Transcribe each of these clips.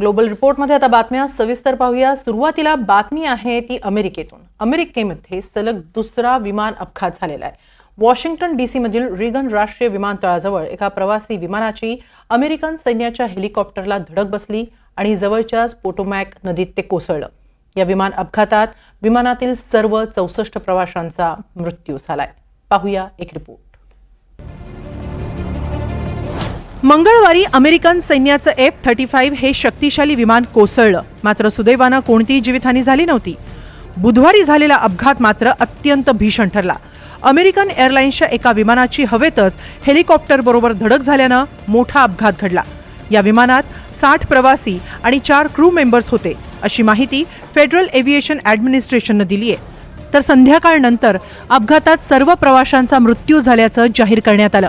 Global रिपोर्टमध्ये आता बातम्या सविस्तर पाहूया. सुरुवातीला बातमी आहे ती अमेरिकेतून. अमेरिकेमध्ये सलग दुसरा विमान अपघात झालेला आहे. वॉशिंग्टन डीसी मधील रिगन राष्ट्रीय विमानतळाजवळ एका प्रवासी विमानाची अमेरिकन सैन्याच्या हेलिकॉप्टरला धडक बसली आणि जवळच्याच पोटोमॅक नदीत ते कोसळलं. या विमान अपघातात विमानातील सर्व चौसष्ट प्रवाशांचा मृत्यू झालाय. पाहूया एक रिपोर्ट. मंगळवारी अमेरिकन सैन्याचं एफ थर्टी फाईव्ह हे शक्तिशाली विमान कोसळलं. मात्र सुदैवानं कोणतीही जीवितहानी झाली नव्हती. बुधवारी झालेला अपघात मात्र अत्यंत भीषण ठरला. अमेरिकन एअरलाइन्सच्या एका विमानाची हवेतच हेलिकॉप्टरबरोबर धडक झाल्यानं मोठा अपघात घडला. या विमानात साठ प्रवासी आणि चार क्रू मेंबर्स होते अशी माहिती फेडरल एव्हिएशन ॲडमिनिस्ट्रेशननं दिली आहे तर संध्याकाळनंतर अपघातात सर्व प्रवाशांचा मृत्यू झाल्याचं जाहीर करण्यात आलं.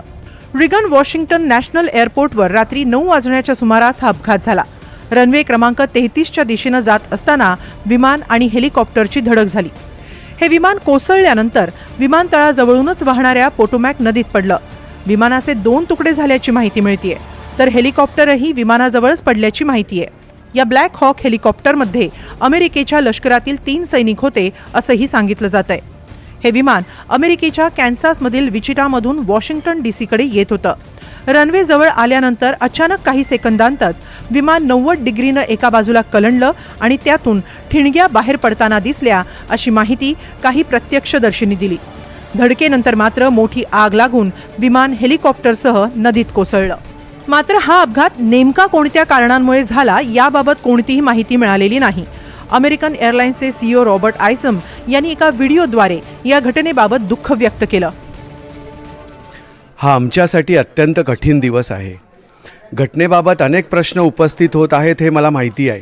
रिगन वॉशिंग्टन नॅशनल एअरपोर्टवर रात्री नऊ वाजण्याच्या सुमारास हा अपघात झाला. रनवे क्रमांक तेहतीसच्या दिशेनं जात असताना विमान आणि हेलिकॉप्टरची धडक झाली. हे विमान कोसळल्यानंतर विमानतळाजवळूनच वाहणाऱ्या पोटोमॅक नदीत पडलं. विमानाचे दोन तुकडे झाल्याची माहिती मिळतीये तर हेलिकॉप्टरही विमानाजवळच पडल्याची माहिती आहे या ब्लॅक हॉक हेलिकॉप्टरमध्ये अमेरिकेच्या लष्करातील तीन सैनिक होते असंही सांगितलं जात आहे हे विमान अमेरिकेच्या कॅन्सासमधील विचिटामधून वॉशिंग्टन डीसीकडे येत होतं. रनवे जवळ आल्यानंतर अचानक काही सेकंदांतच विमान नव्वद डिग्रीनं एका बाजूला कलंडलं आणि त्यातून ठिणग्या बाहेर पडताना दिसल्या अशी माहिती काही प्रत्यक्षदर्शींनी दिली. धडकेनंतर मात्र मोठी आग लागून विमान हेलिकॉप्टरसह नदीत कोसळलं. मात्र हा अपघात नेमका कोणत्या कारणांमुळे झाला याबाबत कोणतीही माहिती मिळालेली नाही. अमेरिकन एअरलाइन्सचे सीईओ रॉबर्ट आयसम यांनी एका व्हिडिओद्वारे या घटनेबाबत दुःख व्यक्त केलं. हा आमच्यासाठी अत्यंत कठीण दिवस आहे. घटनेबाबत अनेक प्रश्न उपस्थित होत आहेत हे मला माहिती आहे.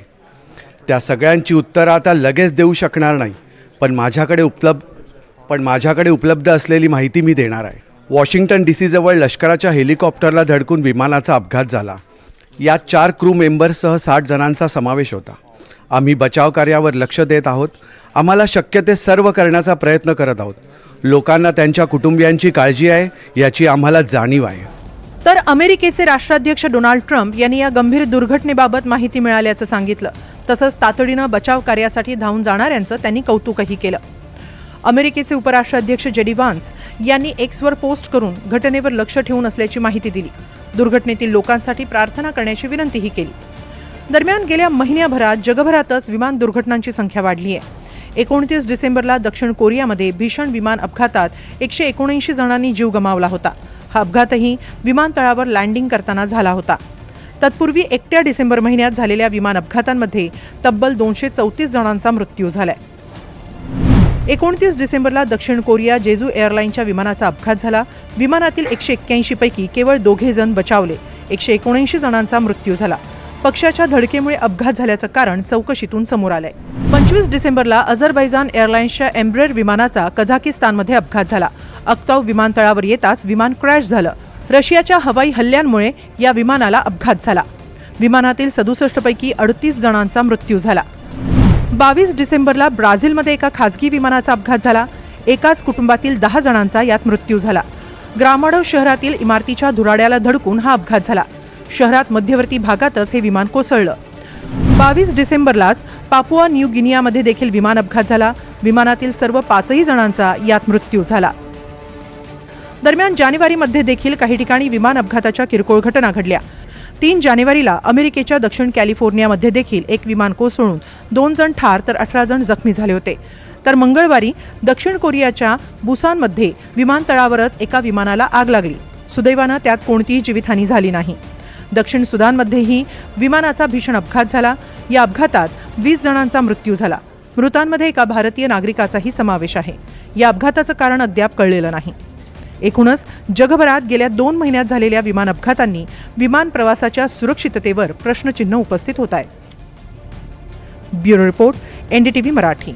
त्या सगळ्यांची उत्तरं आता लगेच देऊ शकणार नाही पण माझ्याकडे उपलब्ध पण माझ्याकडे उपलब्ध असलेली माहिती मी देणार आहे. वॉशिंग्टन डी सीजवळ लष्कराच्या हेलिकॉप्टरला धडकून विमानाचा अपघात झाला. यात चार क्रू मेंबर्ससह साठ जणांचा समावेश होता. आम्ही बचाव कार्यावर लक्ष देत आहोत. आम्हाला शक्य ते सर्व करण्याचा प्रयत्न करत आहोत. लोकांना त्यांच्या कुटुंबियांची काळजी आहे याची आम्हाला जाणीव आहे. तर अमेरिकेचे राष्ट्राध्यक्ष डोनाल्ड ट्रम्प यांनी या गंभीर दुर्घटनेबाबत माहिती मिळाल्याचं सांगितलं. तसंच तातडीनं बचाव कार्यासाठी धावून जाणाऱ्यांचं त्यांनी कौतुकही केलं. अमेरिकेचे उपराष्ट्राध्यक्ष जेडी वान्स यांनी एक्सवर पोस्ट करून घटनेवर लक्ष ठेवून असल्याची माहिती दिली. दुर्घटनेतील लोकांसाठी प्रार्थना करण्याची विनंतीही केली. दरम्यान गेल्या महिन्याभरात जगभरातच विमान दुर्घटनांची संख्या वाढली आहे. एकोणतीस डिसेंबरला दक्षिण कोरियामध्ये भीषण विमान अपघातात एकशे एकोणऐंशी जणांनी जीव गमावला होता. हा अपघातही विमानतळावर लँडिंग करताना झाला होता. तत्पूर्वी एकट्या डिसेंबर महिन्यात झालेल्या विमान अपघातांमध्ये तब्बल दोनशे चौतीस जणांचा मृत्यू झालाय. एकोणतीस डिसेंबरला दक्षिण कोरिया जेजू एअरलाईनच्या विमानाचा अपघात झाला. विमानातील एकशे एक्क्याऐंशी पैकी केवळ दोघे जण बचावले. एकशे एकोणऐंशी जणांचा मृत्यू झाला. पक्षाच्या धडकेमुळे अपघात झाल्याचं कारण चौकशीतून समोर आलंय. पंचवीस डिसेंबरला अझरबैजान एअरलाइन्सच्या एम्ब्रेर विमानाचा कझाकिस्तानमध्ये अपघात झाला. अक्ताव विमानतळावर येताच विमान क्रॅश झालं. रशियाच्या हवाई हल्ल्यांमुळे या विमानाला अपघात झाला. विमानातील सदुसष्ट पैकी अडतीस जणांचा मृत्यू झाला. बावीस डिसेंबरला ब्राझीलमध्ये एका खासगी विमानाचा अपघात झाला. एकाच कुटुंबातील दहा जणांचा यात मृत्यू झाला. ग्रामाडो शहरातील इमारतीच्या धुराड्याला धडकून हा अपघात झाला. शहरात मध्यवर्ती भागातच हे विमान कोसळलं. बावीस डिसेंबरलाच पापुआ न्यू गिनियामध्ये देखील विमान अपघात झाला. विमानातील सर्व पाचही जणांचा यात मृत्यू झाला. दरम्यान जानेवारीमध्ये देखील काही ठिकाणी विमान अपघाताच्या किरकोळ घटना घडल्या. तीन जानेवारीला अमेरिकेच्या दक्षिण कॅलिफोर्नियामध्ये देखील एक विमान कोसळून दोन जण ठार तर अठरा जण जखमी झाले होते. तर मंगळवारी दक्षिण कोरियाच्या बुसानमध्ये विमानतळावरच एका विमानाला आग लागली. सुदैवानं त्यात कोणतीही जीवितहानी झाली नाही. दक्षिण सुदानमध्येही विमानाचा भीषण अपघात झाला. या अपघातात वीस जणांचा मृत्यू झाला. मृतांमध्ये एका भारतीय नागरिकाचाही समावेश आहे. या अपघाताचं कारण अद्याप कळलेलं नाही. एकूणच जगभरात गेल्या दोन महिन्यात झालेल्या विमान अपघातांनी विमान प्रवासाच्या सुरक्षिततेवर प्रश्नचिन्ह उपस्थित होत आहे. Bureau report NDTV Marathi.